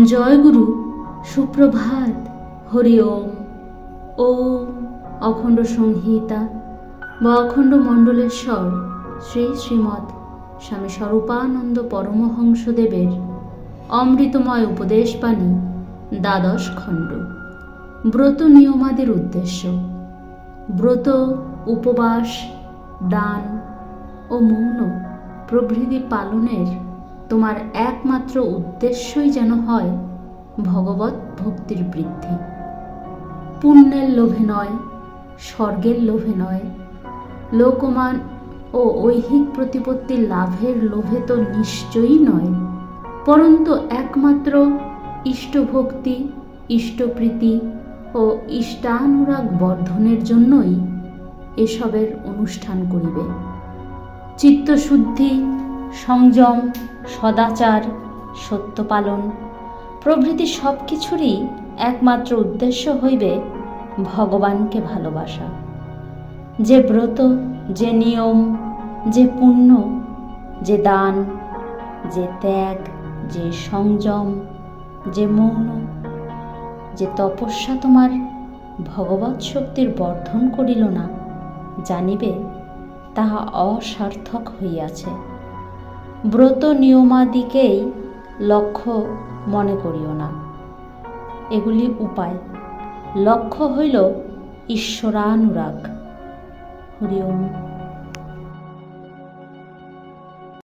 জয়গুরু, সুপ্রভাত, হরি ওম। ওম অখণ্ড সংহিতা বা অখণ্ড মণ্ডলেশ্বর শ্রী শ্রীমৎ স্বামী স্বরূপানন্দ পরমহংসদেবের অমৃতময় উপদেশ উপদেশবাণী, দ্বাদশ খণ্ড। ব্রত নিয়মাদের উদ্দেশ্য। ব্রত, উপবাস, দান ও মৌন প্রভৃতি পালনের তোমার একমাত্র উদ্দেশ্যই যেন হয় ভগবত ভক্তির বৃদ্ধি। পুণ্যের লোভে নয়, স্বর্গের লোভে নয়। লোকমান ও ঐহিক প্রতিপত্তি লাভের লোভে তো নিশ্চয়ই নয়। পরন্তু একমাত্র ইষ্টভক্তি, ইষ্টপ্রীতি ও ইষ্টানুরাগ বর্ধনের জন্যই এসবের অনুষ্ঠান করিবে। চিত্তশুদ্ধি, সংযম সদাচার, সত্য পালন। প্রভৃতি সব কিছুরই একমাত্র উদ্দেশ্য হইবে ভগবানকে ভালোবাসা। যে ব্রত, যে নিয়ম, যে পুণ্য, যে দান, যে ত্যাগ, যে সংযম, যে মৌন, যে তপস্যা তোমার ভগবৎ শক্তির বর্ধন করিল না, জানিবে তাহা অসার্থক হইয়াছে। ব্রত নিয়মাদিকেই লক্ষ্য মনে করিও না। এগুলি উপায়। লক্ষ্য হইল ঈশ্বরানুরাগ। হরি ওম।